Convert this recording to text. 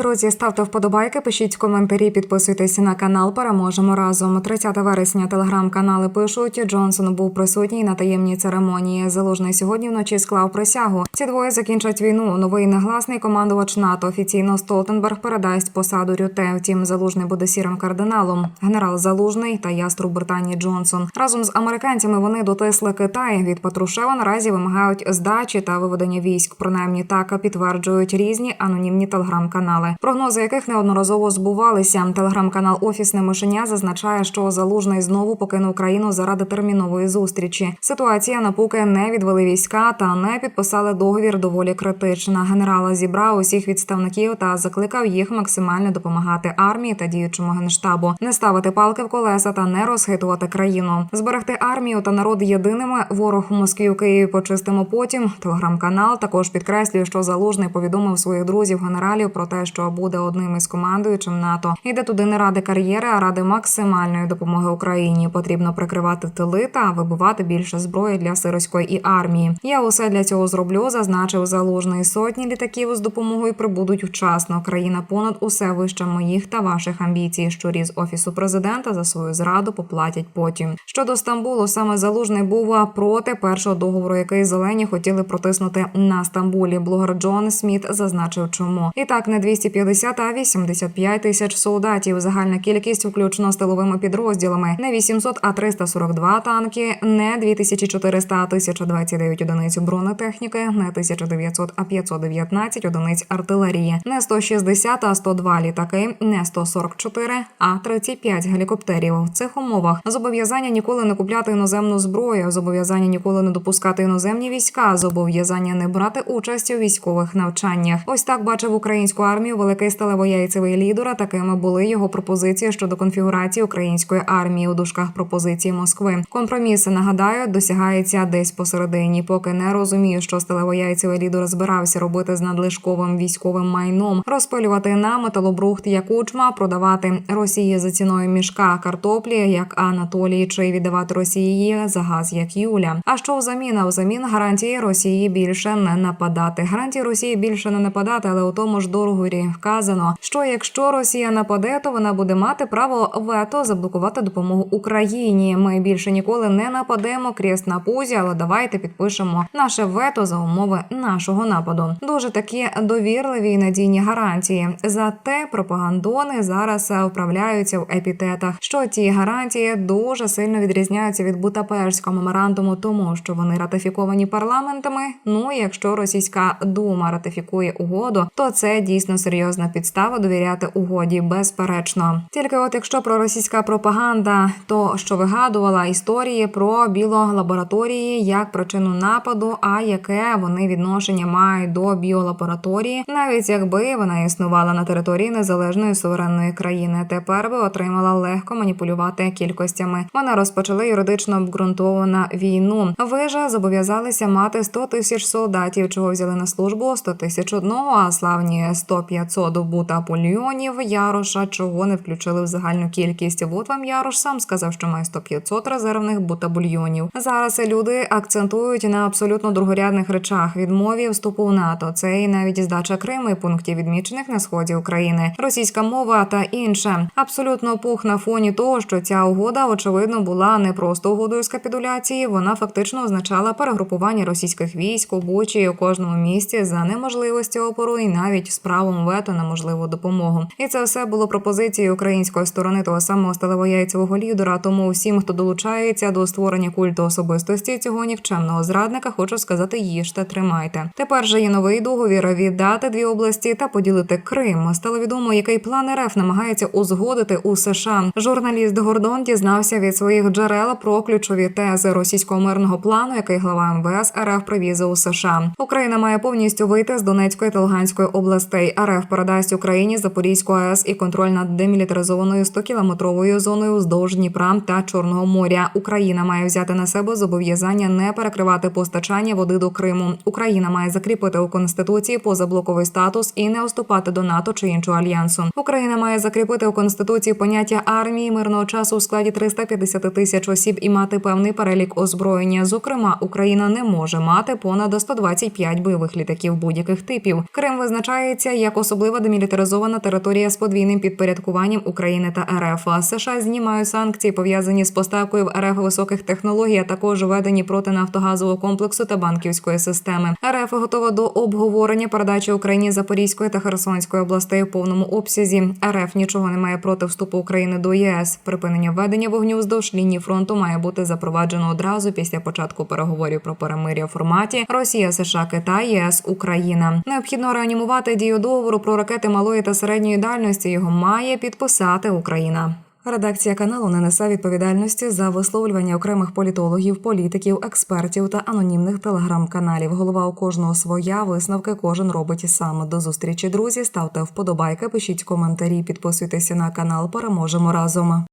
Друзі, ставте вподобайки, пишіть коментарі, підписуйтесь на канал. Переможемо разом. 30 вересня телеграм-канали пишуть. Джонсон був присутній на таємній церемонії. Залужний сьогодні вночі склав присягу. Ці двоє закінчать війну. Новий негласний командувач НАТО офіційно Столтенберг передасть посаду Рюте. Втім, залужний буде сірим кардиналом. Генерал Залужний та яструб Британії Джонсон разом з американцями вони дотисли Китай. Від Патрушева наразі вимагають здачі та виведення військ. Принаймні так підтверджують різні анонімні телеграм-канали, прогнози яких неодноразово збувалися. Телеграм-канал Офісне мишеня зазначає, що залужний знову покинув країну заради термінової зустрічі. Ситуація напуки не відвели війська та не підписали договір. Доволі критична. Генерала зібрав усіх відставників та закликав їх максимально допомагати армії та діючому генштабу, не ставити палки в колеса та не розхитувати країну, зберегти армію та народ єдиними. Ворог у Москві у Києві почистимо потім. Телеграм-канал також підкреслює, що залужний повідомив своїх друзів генералів про те, що буде одним із командуючим НАТО. Йде туди не ради кар'єри, а ради максимальної допомоги Україні. Потрібно прикривати тили та вибивати більше зброї для сирської і армії. Я усе для цього зроблю, зазначив залужний. Сотні літаків з допомогою прибудуть вчасно. Країна понад усе вище моїх та ваших амбіцій. Щурі з офісу президента за свою зраду поплатять потім. Щодо Стамбулу, саме залужний був проти першого договору, який зелені хотіли протиснути на Стамбулі. Блогер Джон Сміт зазначив, чому і так не 250, а 85 тисяч солдатів. Загальна кількість, включно з тиловими підрозділами, не 800, а 342 танки, не 2400, а 1029 одиниць бронетехніки, не 1900, а 519 одиниць артилерії, не 160, а 102 літаки, не 144, а 35 гелікоптерів. В цих умовах зобов'язання ніколи не купляти іноземну зброю, зобов'язання ніколи не допускати іноземні війська, зобов'язання не брати участь у військових навчаннях. Ось так бачив українську армію великий сталевояйцевий лідер. а Такими були його пропозиції щодо конфігурації української армії у дужках пропозиції Москви. Компроміси нагадаю, досягається десь посередині. Поки не розумію, що сталевояйцевий лідер збирався робити з надлишковим військовим майном, розпилювати на металобрухт як учма, продавати Росії за ціною мішка картоплі, як Анатолій, чи віддавати Росії за газ, як Юля. А що взамін? А взамін гарантії Росії більше не нападати. Гарантії Росії більше не нападати, але у тому ж договорі вказано, що якщо Росія нападе, то вона буде мати право вето заблокувати допомогу Україні. Ми більше ніколи не нападемо кріст на пузі, але давайте підпишемо наше вето за умови нашого нападу. Дуже такі довірливі і надійні гарантії. Зате пропагандони зараз вправляються в епітетах, що ті гарантії дуже сильно відрізняються від Будапештського меморандуму, тому що вони ратифіковані парламентами. Ну якщо російська дума ратифікує угоду, то це дійсно серйозна підстава довіряти угоді, безперечно. Тільки от якщо про російська пропаганда, то що вигадувала історії про біолабораторії як причину нападу, а яке вони відношення мають до біолабораторії, навіть якби вона існувала на території незалежної суверенної країни, тепер би отримала легко маніпулювати кількостями. Вона розпочала юридично обґрунтована війну. Ви ж зобов'язалися мати 100 тисяч солдатів, чого взяли на службу 100 тисяч одного, а славні 100-500 бута польйонів Яроша, чого не включили в загальну кількість. От вам Ярош сам сказав, що має 100-500 резервних бутабульйонів. Зараз люди акцентують на абсолютно другорядних речах відмові вступу в НАТО. Це і навіть здача Криму і пунктів відмічених на сході України, російська мова та інше. Абсолютно пух на фоні того, що ця угода очевидно була не просто угодою з капітуляції. Вона фактично означала перегрупування російських військ у Бучі у кожному місті за неможливості опору і навіть з правом вето на можливу допомогу. І це все було пропозицією української сторони того самого сталевояйцевого лідера. Тому всім, хто долучається до створення культу особистості цього нікчемного зрадника, хочу сказати: їжте, тримайте. Тепер же є новий договір віддати дві області та поділити Крим. Стало відомо, який план РФ намагається узгодити у США. Журналіст Гордон дізнався від своїх джерел про ключові тези російського мирного плану, який глава МВС РФ привіз у США. Україна має повністю вийти з Донецької та Луганської областей. РФ передасть Україні Запорізьку АЕС і контроль над демілітаризованою 100-кілометровою зоною вздовж Дніпра та Чорного моря. Україна має взяти на себе зобов'язання не перекривати постачання води до Криму. Україна має закріпити у конституції позаблоковий статус і не уступати до НАТО чи іншого альянсу. Україна має закріпити у конституції поняття армії мирного часу у складі 350 тисяч осіб і мати певний перелік озброєння. Зокрема, Україна не може мати понад 125 бойових літаків будь-яких типів. Крим визначається як особлива демілітаризована територія з подвійним підпорядкуванням України та РФ. США знімають санкції, пов'язані з поставкою в РФ високих технологій, а також введені проти нафтогазового комплексу та банківської системи. РФ готова до обговорення передачі Україні Запорізької та Херсонської областей в повному обсязі. РФ нічого не має проти вступу України до ЄС. Припинення ведення вогню вздовж лінії фронту має бути запроваджено одразу після початку переговорів про перемир'я в форматі Росія, США, Китай, ЄС, Україна. Необхідно реанімувати дію договору про ракети малої та середньої дальності. Його має підписати Україна. Редакція каналу не несе відповідальності за висловлювання окремих політологів, політиків, експертів та анонімних телеграм-каналів. Голова у кожного своя висновки кожен робить сам. До зустрічі, друзі. Ставте вподобайки, пишіть коментарі, підписуйтеся на канал. Переможемо разом.